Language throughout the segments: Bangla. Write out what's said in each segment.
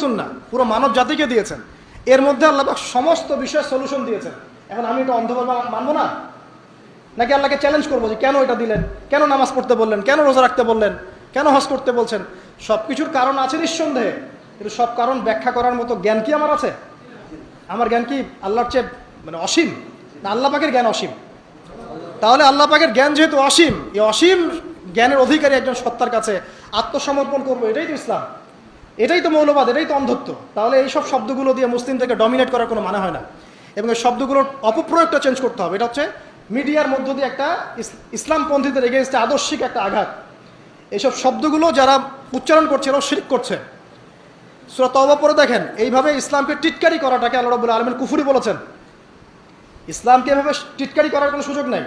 সুন্না, পুরো মানব জাতিকে দিয়েছেন। এর মধ্যে আল্লাহ সমস্ত বিষয়ের সলিউশন দিয়েছেন। এখন আমি এটা অন্ধভাবে মানবো না? নাকি আল্লাহকে চ্যালেঞ্জ করব যে কেন এটা দিলেন? কেন নামাজ পড়তে বললেন? কেন রোজা রাখতে বললেন? কেন হজ করতে বলছেন? সব কিছুর কারণ আছে নিঃসন্দেহে। কিন্তু সব কারণ ব্যাখ্যা করার মতো জ্ঞান কি আমার আছে? আমার জ্ঞান কি আল্লাহর চেয়ে মানে অসীম? না, আল্লাহ পাকের জ্ঞান অসীম। তাহলে আল্লাহ পাকের জ্ঞান যেহেতু অসীম, এই অসীম জ্ঞানের অধিকারী একজন সত্তার কাছে আত্মসমর্পণ করব, এটাই তো ইসলাম। এটাই তো মৌলবাদ, এটাই তো অন্ধত্ব। তাহলে এই সব শব্দগুলো দিয়ে মুসলিমদেরকে ডমিনেট করার কোনো মানে হয় না। এবং এই শব্দগুলোর অপপ্রয়োগটা চেঞ্জ করতে হবে। এটা হচ্ছে মিডিয়ার মধ্য দিয়ে একটা ইস- ইসলামপন্থীদের এগেনস্টে আদর্শিক একটা আঘাত। এইসব শব্দগুলো যারা উচ্চারণ করছে, এরাও শিরিক করছে। সুরা তবা দেখেন, এইভাবে ইসলামকে টিটকারি করাটাকে আল্লাহ রবুল্লা আলমিন কুফুরি বলেছেন। ইসলামকে এভাবে টিটকারি করার কোনো সুযোগ নাই।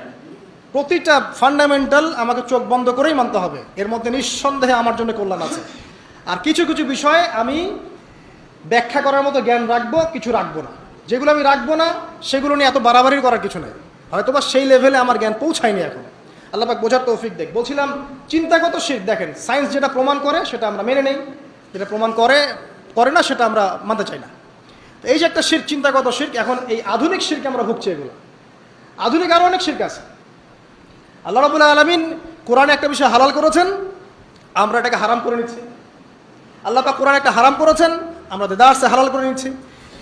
প্রতিটা ফান্ডামেন্টাল আমাকে চোখ বন্ধ করেই মানতে হবে। এর মধ্যে নিঃসন্দেহে আমার জন্য কল্যাণ আছে। আর কিছু কিছু বিষয়ে আমি ব্যাখ্যা করার মতো জ্ঞান রাখব, কিছু রাখব না। যেগুলো আমি রাখব না, সেগুলো নিয়ে এত বাড়াবাড়ি করার কিছু নেই। হয়তোবা সেই লেভেলে আমার জ্ঞান পৌঁছায়নি এখন। আল্লাহ পাক বোঝার তৌফিক দেখ। বলছিলাম, চিন্তাগত শিখ দেখেন সায়েন্স যেটা প্রমাণ করে, সেটা আমরা মেনে নেই। যেটা প্রমাণ করে করে না, সেটা আমরা মানতে চাই না। তো এই যে একটা শির, চিন্তাগত শির্ক এখন এই আধুনিক শিরকে আমরা ভুগছি এগুলো। আধুনিক আরও অনেক শির্ক আছে। আল্লাহ রাবুল্লাহ আলমিন কোরআনে একটা বিষয় হালাল করেছেন, আমরা এটাকে হারাম করে নিচ্ছি। আল্লাহ পাক কোরআনে একটা হারাম করেছেন, আমরা দেদার্সে হালাল করে নিচ্ছি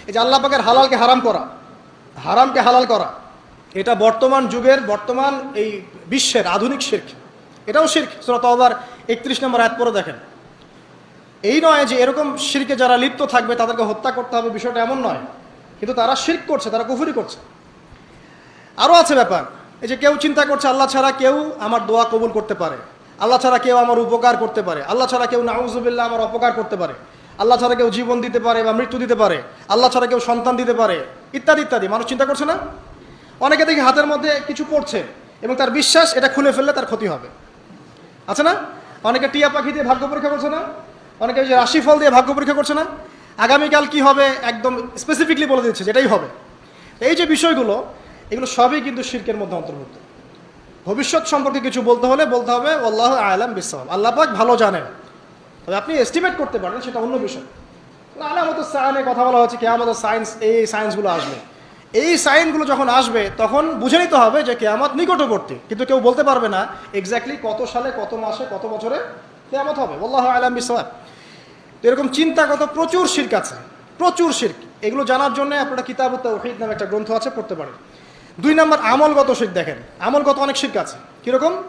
এই যে আল্লাহ পাকের হালালকে হারাম করা, হারামকে হালাল করা, এটা বর্তমান যুগের, বর্তমান এই বিশ্বের আধুনিক শির্ক। এটাও শির্ক সুরত আবার একত্রিশ নম্বর আয়াত পরে দেখেন। এই নয় যে এরকম শিরকে যারা লিপ্ত থাকবে, তাদেরকে হত্যা করতে হবে, বিষয়টা এমন নয়। কিন্তু তারা শির্ক করছে, তারা কুফুরি করছে। আরও আছে ব্যাপার, এই যে কেউ চিন্তা করছে, আল্লাহ ছাড়া কেউ আমার দোয়া কবুল করতে পারে। আল্লাহ ছাড়া কেউ আমার উপকার করতে পারে। আল্লাহ ছাড়া কেউ নাউজুবিল্লাহ আমার অপকার করতে পারে। আল্লাহ ছাড়া কেউ জীবন দিতে পারে বা মৃত্যু দিতে পারে। আল্লাহ ছাড়া কেউ সন্তান দিতে পারে। ইত্যাদি ইত্যাদি। মানুষ চিন্তা করছে না? অনেকে দেখি হাতের মধ্যে কিছু পড়ছে এবং তার বিশ্বাস এটা খুলে ফেললে তার ক্ষতি হবে। আছে না? অনেকে টিয়া পাখি দিয়ে ভাগ্য পরীক্ষা করছে না? অনেকে যে রাশিফল দিয়ে ভাগ্য পরীক্ষা করছে না? আগামীকাল কি হবে? একদম স্পেসিফিকলি বলে দিচ্ছে যেটাই হবে। এই যে বিষয়গুলো, এগুলো সবই কিন্তু শিল্পের মধ্যে অন্তর্ভুক্ত। ভবিষ্যৎ সম্পর্কে কিছু বলতে হলে বলতে হবে, আল্লাহ আলাম বিশ্বাম আল্লাহ পাক ভালো জানেন। তবে আপনি এস্টিমেট করতে পারেন, সেটা অন্য বিষয়। আলামত সায়নে কথা বলা হচ্ছে কেয়ামত সায়েন্স এই সায়েন্সগুলো আসবে। এই সাইনগুলো যখন আসবে, তখন বুঝে নিতে হবে যে কেয়ামত নিকটবর্তী। কিন্তু কেউ বলতে পারবে না এক্স্যাক্টলি কত সালে, কত মাসে, কত বছরে কেয়ামত হবে। আল্লাহ আলাম বিশ্বাম তো এরকম চিন্তাগত প্রচুর শির্ক আছে, প্রচুর শির্ক। এগুলো জানার জন্য আপনারা কিতাব তৌহিদ নামে একটা গ্রন্থ আছে, পড়তে পারেন। দুই নম্বর আমলগত শিখ দেখেন। আমলগত অনেক শিখ আছে। কীরকম?